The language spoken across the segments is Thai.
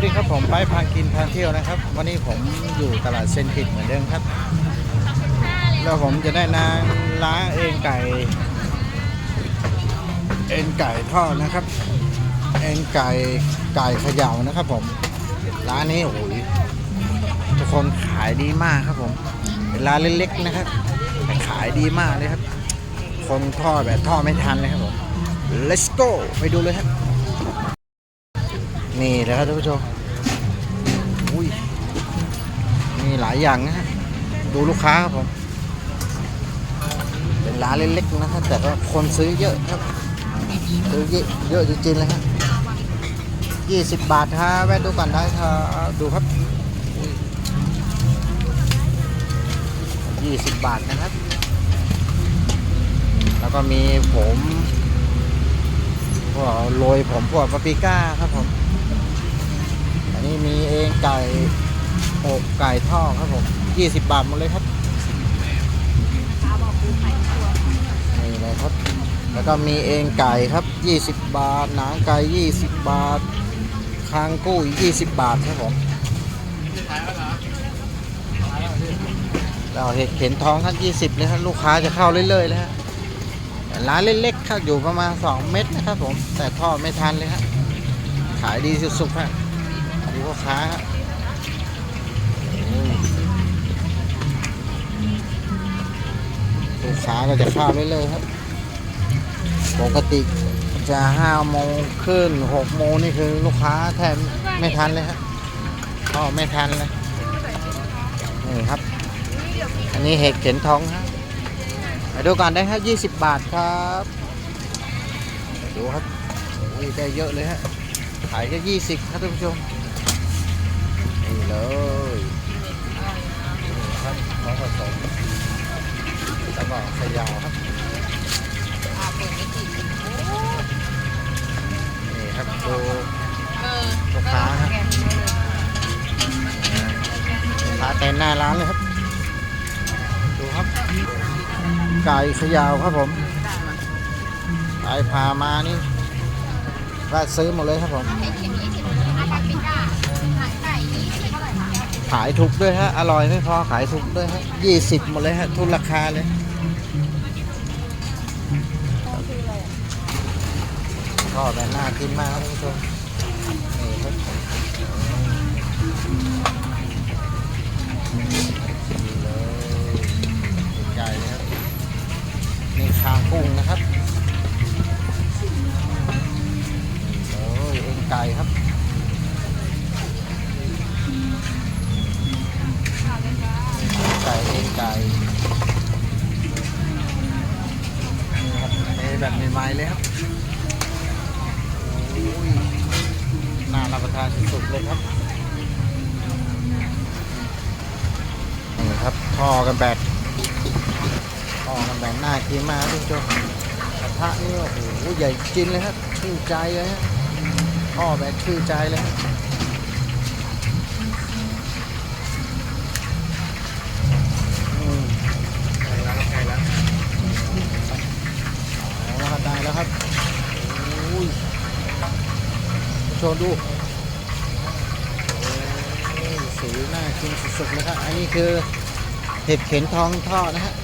วัสดีครับผมไปพากินพาเที่ยวนะครับ วันนี้ผมอยู่ตลาดเซนติดเหมือนเดิมครับ แล้วผมจะได้นางล้าเอ็นไก่ เอ็นไก่ทอดนะครับ เอ็นไก่ไก่เขย่านะครับ ผมร้านนี้โอ้โหทุกคนขายดีมากครับผมเป็นร้านเล็กๆนะครับแต่ขายดีมากเลยครับ คนทอดแบบทอดไม่ทันเลยครับผม let's go ไปดูเลยครับ นี่เลยครับท่านผู้ชมอุ้ยมีหลายอย่างนะฮะดูลูกค้าครับผมเป็นร้านเล็กๆนะครับแต่ก็คนซื้อเยอะครับซื้อเยอะเยอะจริงๆเลยฮะยี่สิบบาทฮะแวะดูก่อนได้ครับดูครับยี่สิบบาทนะครับ แล้วก็มีผมพวกโรยผมพวกปาปริก้าครับผม นนี้มีเองไก่อกไก่ทอดครับผม20 บาทหมดเลยครับนี่เลยครับ แล้วก็มีเองไก่ครับ 20 บาท หนังไก่ 20 บาท คางกุ้ย20 บาทครับผมเราเห็ดเข็นท้องครับ20เลยครับลูกค้าจะเข้าเรื่อยๆเลยฮะร้านเล็กๆครับอยู่ประมาณ 2 เม็ดนะครับผม แต่ทอดไม่ทันเลยฮะขายดีสุดๆฮะ ดูพ่อค้าลูกค้าก็จะเข้าเรื่อยๆครับ ปกติจะห้าโมงขึ้นหกโมงนี่คือลูกค้าแทบไม่ทันเลยครับก็ไม่ทันเลยนี่ครับ อันนี้เห็ดเข็นทองฮะไปดูกันได้ครับยี่สิบบาทครับ ดูครับได้เยอะเลยฮะขายแค่ยี่สิบครับท่านผู้ชม เลยครับของผสมแล้วก็ขยาวครับนี่ครับดูลูกค้าฮะลูกค้าเต็มหน้าร้านเลยครับ ดูครับ ไก่ขยาวครับผมไก่พามานี่แวะซื้อหมดเลยครับผม ขายถูกด้วยฮะ อร่อยไม่พอขายถูกด้วยฮะยี่สิบหมดเลยฮะ ทุนราคาเลยก็แบบน่ากินมากครับท่านผู้ชมนี่ครับนี่เลยใหญ่ครับนี่คางกุ้งนะครับ เลยครับนี่ครับท่อกันแบบท่อกันแบบน่ากินมากทุกท่านกระทะนี่โอ้โหใหญ่จริงเลยครับชื่นใจเลยฮะท่อแบบชื่นใจเลยครับอืมด้ กินสุดๆเลยครับ อันนี้คือเห็ดเข็นทองทอดนะฮะ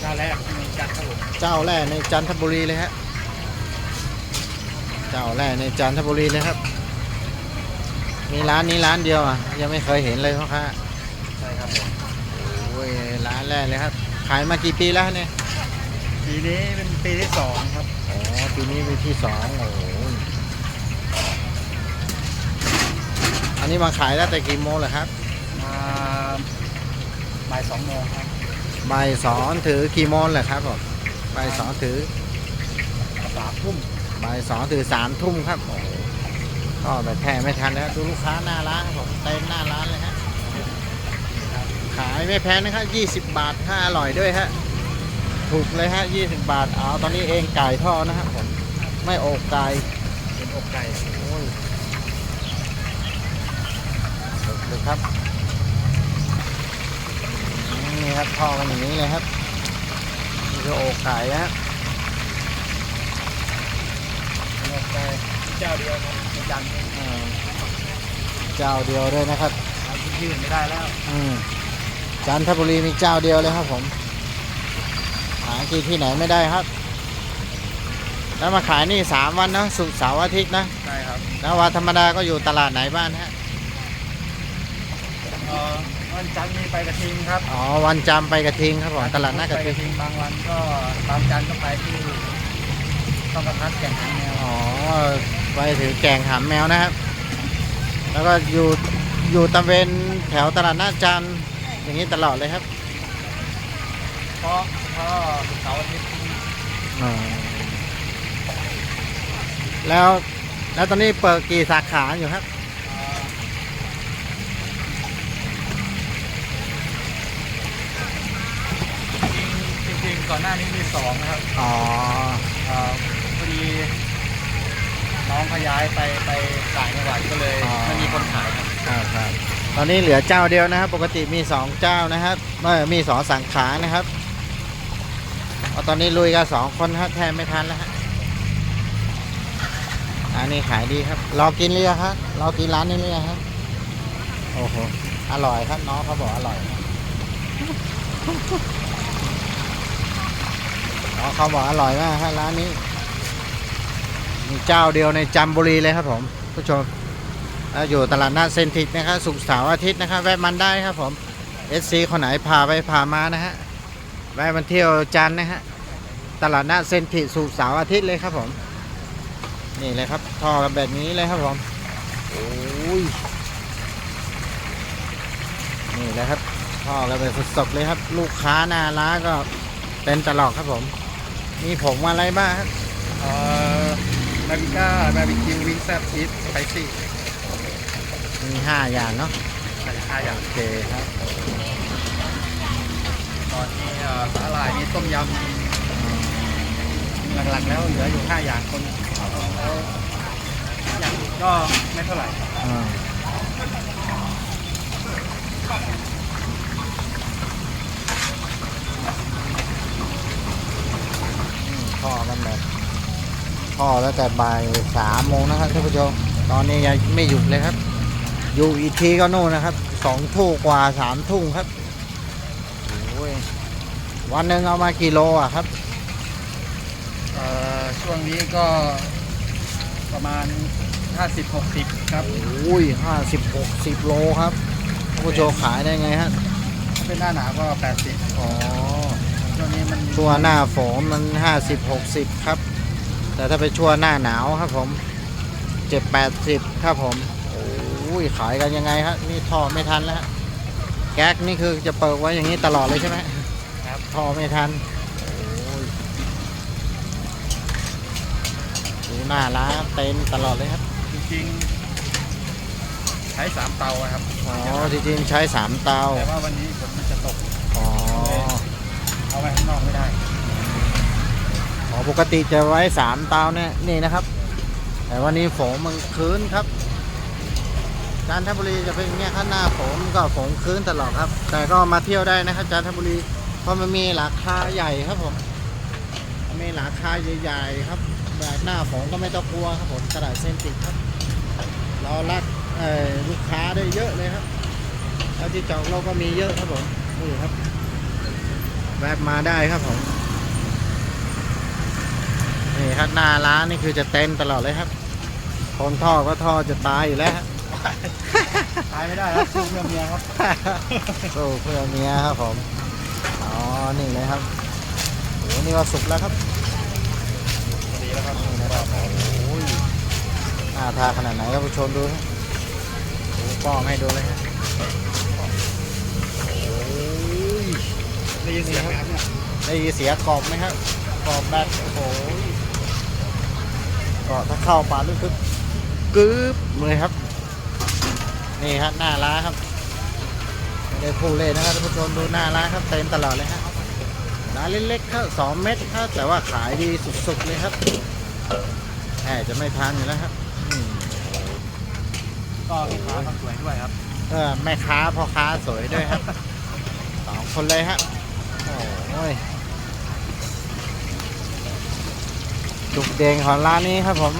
เจ้าแรกมีจัดครับผมเจ้าแรกในจันทบุรีเลยฮะ เจ้าแรกในจันทบุรีเลยครับ มีร้านนี้ร้านเดียวอะ ยังไม่เคยเห็นเลยพ่อค้าใช่ครับผมโอ้ยร้านแรกเลยครับ ขายมากี่ปีแล้วเนี่ย ปีนี้เป็นปีที่สองครับ อ๋อ ปีนี้ปีที่สองโอ้โหอันนี้มาขายแล้วแต่กี่โมงเหรอครับมา บ่ายสองโมงครับบ่ายสองถือกี่โมงเหรอครับผมบ่ายสองถือสามทุ่มบ่ายสองถือสามทุ่มครับโอ้โหก็แบบแท้ไม่ทันแล้วดูลูกค้าหน้าร้านครับผมเต็มหน้าร้านเลยฮะขายไม่แพงนะครับยี่สิบบาทถ้าอร่อยด้วยฮะถูกเลยฮะยี่สิบบาทเอาตอนนี้เองไก่ทอดนะครับผมไม่อกไก่เป็นอกไก่โอ้ยสุดเลยครับนี่ ครับท่อกันอย่างนี้เลยครับนี่คือโอกไก่นะฮะเป็นอกไก่เจ้าเดียวครับประจำเออเจ้าเดียวด้วยนะครับหาที่อื่นไม่ได้แล้ว อืมจันทบุรีมีเจ้าเดียวเลยครับ ผม หากินที่ไหนไม่ได้ครับ แล้วมาขายนี่สามวันนะศุกร์เสาร์อาทิตย์นะใช่ครับ แล้ววันธรรมดาก็อยู่ตลาดไหนบ้างฮะเอ่อ วันจันทร์มีไปกระทิงครับอ๋อวันจำไปกระทิงครับผมตลาดหน้ากระไปทิกงระทิงบางวันก็บางจันทร์ก็ไปที่ต้องกระทัดแก่งหางแมวอ๋อไปถือแกงหามแมวนะครับ แล้วก็อยู่อยู่ตะเวนแถวตลาดหน้าจันทร์อย่างนี้ตลอดเลยครับเพราะเพราะเสาร์อาทิตย์อ๋อแล้วแล้วตอนนี้เปิดกี่สาขาอยู่ครับ เอ่อจริงๆ ก่อนหน้านี้มีสองนะครับอ๋อเอ่อพอดีน้องขยายไปไปต่างจังหวัดก็เลยไม่มีคนขายครับครับครับตอนนี้เหลือเจ้าเดียวนะครับ ปกติมีสองเจ้านะครับไม่มีสองสังขานะครับเอาตอนนี้ลุยกันสองคนครับแทนไม่ทันแล้วฮะอันนี้ขายดีครับรอกินเรือครับรอกินร้านนี้เรือครับโอ้โหอร่อยครับน้องเขาบอกอร่อยน้อง เขาบอกอร่อยมากครับร้านนี้ มีเจ้าเดียวในจัมบุรีเลยครับผมผู้ชมอยู่ตลาดนัดเซนทิกนะครับสุกเสาร์อาทิตย์นะครับแวะมันได้ครับผมเอสซีคนไหนพาไปพามานะฮะแวะมันเที่ยวจันนะฮะตลาดนัดเซนทิสุกเสาร์อาทิตย์เลยครับผม นี่เลยครับท่อกันแบบนี้เลยครับผมโอ้ยนี่เลยครับท่อกันแบบสดๆเลยครับ ลูกค้าหน้าร้านก็เป็นตลอดครับผม มีผมอะไรบ้างครับเอ่อบาร์บีก้าบาร์บีคิววิงแซ่บชีสสไปซี่มีห้าอย่างเนาะใส่ห้าอย่างโอเคครับตอนนี้เอ่อสาหร่ายมีต้มยำหลักๆแล้วเหลืออยู่ห้าอย่างคนแล้วอย่างอื่นก็ไม่เท่าไหร่ อ่าอืมพ่อกันแบบ พ่อแล้วแต่บ่ายสามโมงนะครับท่านผู้ชมตอนนี้ยังไม่หยุดเลยครับ อยู่อีกทีก็โน่นนะครับสองทุ่มกว่าสามทุ่มครับโอ้ยวันหนึ่งเอามากี่โลอะครับเอ่อช่วงนี้ก็ประมาณ 50-60 ครับโอ้ยห้าสิบหกสิบโลครับท่านผู้ชมขายได้ไงฮะถ้าเป็นหน้าหนาวก็ 80 อ๋อช่วงนี้มันช่วงหน้าฝนมันห้าสิบหกสิบครับ แต่ถ้าไปช่วงหน้าหนาวครับผมเจ็ดแปดสิบครับผมโอ้ยขายกันยังไงครับนี่ท่อไม่ทันแล้วฮะแก๊กนี่คือจะเปิดไว้อย่างนี้ตลอดเลยใช่ไหมครับท่อไม่ทันโอ้ยดูหน้าร้านเต็มตลอดเลยครับ จริงๆ ใช้3เตาอะครับอ๋อจริงๆใช้สามเตาแต่ว่าวันนี้ฝนมันจะตก อ๋อ เอาไว้ข้างนอกไม่ได้ อ๋อ ปกติจะไว้สามเตาเนี่ยนี่นะครับ แต่วันนี้ฝนมันคืนครับจันทบุรีจะเป็นเงี้ยข้างหน้าฝนก็ฝนคืนตลอดครับ แต่ก็มาเที่ยวได้นะครับจันทบุรีเพราะมันมีราคาใหญ่ครับผมมีราคาใหญ่ๆครับแบบหน้าฝนก็ไม่ต้องกลัวครับผมกระดาษเซนติกครับเรารักลูกค้าได้เยอะเลยครับแล้วที่จอดเราก็มีเยอะครับผมนี่ครับแวะมาได้ครับผม นี่ครับหน้าร้านนี่คือจะเต็มตลอดเลยครับคนท่อก็ท่อจะตายอยู่แล้วฮะตายไม่ได้ครับสู้เพื่อเมียครับสู้เพื่อเมียครับผมอ๋อนี่เลยครับโอ้นี่ก็สุกแล้วครับพอดีแล้วครับนี่นะครับโอ้ยน่าทานขนาดไหนครับผู้ชมดูฮะโอ้ป้องให้ดูเลยฮะโอ้ยได้ยินเสียงไหมครับเนี่ยได้ยินเสียงกรอบไหมครับกรอบแบบโอ้โห ก็ถ้าเข้าปากลึกๆกึ๊บเลยครับ นี่ครับหน้าร้านครับไม่ได้พูดเลยนะครับท่านผู้ชมดูหน้าร้านครับเต็มตลอดเลยครับร้านเล็กๆครับสองเม็ดครับแต่ว่าขายดีสุดๆเลยครับแหมจะไม่ทันอยู่แล้วครับอืมก็มีค้าคนสวยด้วยครับเออแม่ค้าพ่อค้าสวยด้วยครับสองคนเลยฮะโอ้ย จุดเด่นของร้านนี้ครับผม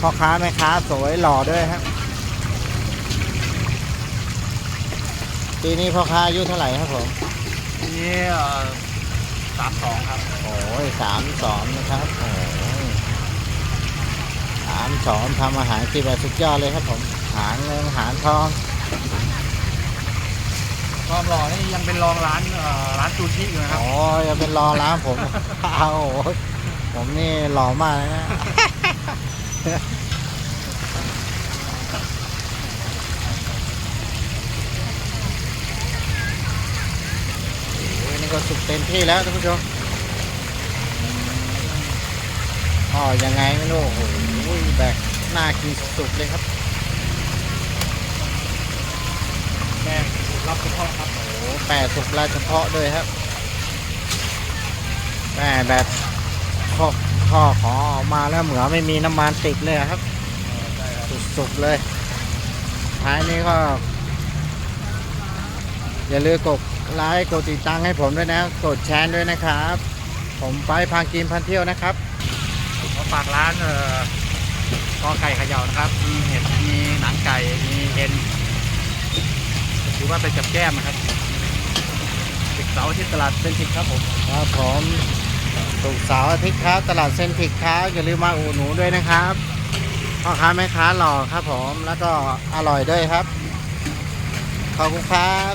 พ่อค้าแม่ค้าสวยหล่อด้วยครับปีนี้พ่อค้าอายุเท่าไหร่ครับผมนี่สามสองครับ โอ้ยสามสองนะครับโอ้ยสามสองทำอาหารที่แบบสุดยอดเลยครับผม หาเงินหาทองความหล่อนี่ยังเป็นรองร้านเอ่อร้านซูชิอยู่นะครับโอ้ยจะเป็นรอร้านผม เอาโอ้ย ผมนี่หล่อมากเลยนะโอ้ยนี่ก็สุกเต็มที่แล้วท่านผู้ชมอ๋อยังไงไม่รู้ โอ้โหแบบน่ากินสุดเลยครับ แม่รับเฉพาะครับ โอ้โหแปดสุกราชเฉพาะด้วยครับแม่แบบ ข้อข้อขอออกมาแล้วเหมือนไม่มีน้ำมันติดเลยอะครับ สุดๆเลย ท้ายนี้ก็ อย่าลืมกดไลค์กดติดตามให้ผมด้วยนะ กดแชร์ด้วยนะครับ ผมไปพากินพันเที่ยวนะครับขอฝากร้านเอ่อคอไก่เขย่านะครับ มีเห็ดมีหนังไก่มีเอ็นถือว่าเป็นจับแก้มนะครับติดเสาร์ที่ตลาดเป็นทิกครับผมครับผม สุกเสาร์อาทิตย์ครับ ตลาดเซนติกครับอย่าลืมมาอุดหนูด้วยนะครับพ่อค้าแม่ค้าหล่อครับผมแล้วก็อร่อยด้วยครับขอบคุณครับ